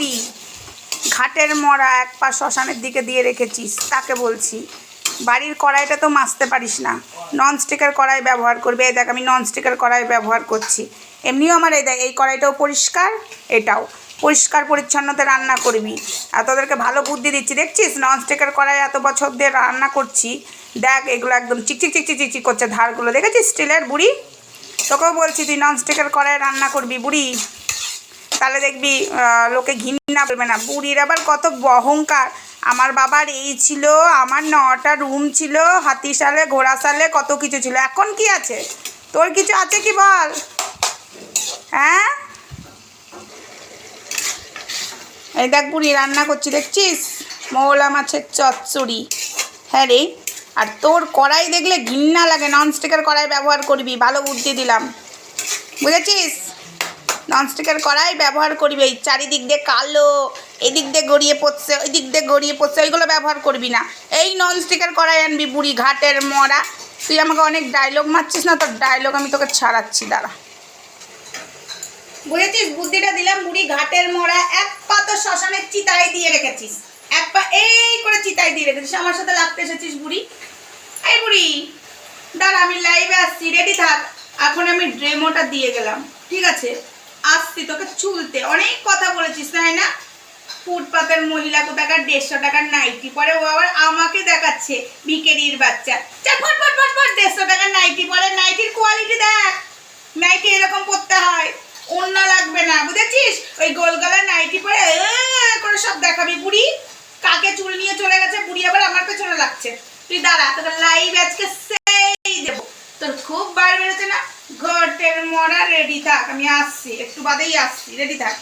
বুড়ি ঘাটের মরা এক পা শ্মশানের দিকে দিয়ে রেখেছিস, তাকে বলছি, বাড়ির কড়াইটা তো মাজতে পারিস না নন স্টিকের কড়াই ব্যবহার করবে, এই দেখ আমি নন স্টিকের কড়াই ব্যবহার করছি, এমনিও আমার এই দেখ, এই কড়াইটাও পরিষ্কার, এটাও, পরিষ্কার পরিচ্ছন্নতে রান্না করবি, আর তোদেরকে ভালো বুদ্ধি দিচ্ছি, দেখছিস নন স্টিকের কড়াই এত বছর দিয়ে রান্না করছি, দেখ এগুলো একদম চিকচিক চিকচিক চিকচিক করছে ধারগুলো, দেখেছিস স্টিলের বুড়ি? তোকেও বলছি তুই নন স্টিকের কড়াই রান্না করবি বুড়ি? তাহলে দেখবি লোকে ঘৃণা বলবে না। বুড়ির আবার কত অহংকার। আমার বাবার এই ছিল, আমার নটা রুম ছিল হাতি সালে ঘোড়া সালে কত কিছু ছিল। এখন কি আছে? তোর কিছু আছে কি বল? হ্যাঁ? এই দেখ বুড়ি, রান্না করছি, দেখছিস? মৌলা মাছের চচ্চড়ি। হ্যাঁ রে, আর তোর কড়াই দেখলে ঘৃণা লাগে। ননস্টিকের কড়াই ব্যবহার করবি, ভালো বুদ্ধি দিলাম। বুঝেছিস? ননস্টিকের কড়াই ব্যবহার করবি। এই চারিদিক দিয়ে কালো, এদিক দিয়ে গড়িয়ে পড়ছে ওই দিক দিয়ে গড়িয়ে পড়ছে, ওইগুলো ব্যবহার করবি না। এই ননস্টিকের কড়াই আনবি বুড়ি ঘাটের মরা। তুই আমাকে অনেক ডায়লগ মারছিস না, তোর ডায়লগ আমি তোকে ছাড়াচ্ছি, দাঁড়া। বুঝেছিস? বুদ্ধিটা দিলাম, বুড়ি ঘাটের মোড়া এক পা তো শ্মশানের চিতায় দিয়ে রেখেছিস। এক পা এই করে চিতায় দিয়ে রেখেছিস। আমার সাথে লাগতে এসেছিস, বুড়ি? এই বুড়ি, দাঁড়া, আমি লাইভে আসছি। রেডি থাক। এখন আমি ড্রেমোটা দিয়ে গেলাম। ঠিক আছে? আসছি তোকে চুলতে। অনেক কথা বলেছিস, তাই না? ফুটপাতের মহিলা কোথাকার দেড়শো টাকার নাইটি পরে, ও আবার আমাকে দেখাচ্ছে ভিকেরির বাচ্চা। দেড়শো টাকার নাইটি পরে, নাইটির কোয়ালিটি দেখ। নাইটি এরকম পরতে হয়, অন্য লাগবে না, বুঝেছিস? ওই গোলগলা নাইটি পরে করে সব দেখাবি, বুড়ি। কাকে চুল নিয়ে চলে গেছে, বুড়ি আবার আমার পেছনে লাগছে। তুই দাঁড়া, তোকে লাইভ আজকে সেই দেবো। তোর খুব বার বেরোচ্ছে না? ঘটের মরা রেডি থাক আমি আসছি একটু বাদেই আসছি রেডি থাক।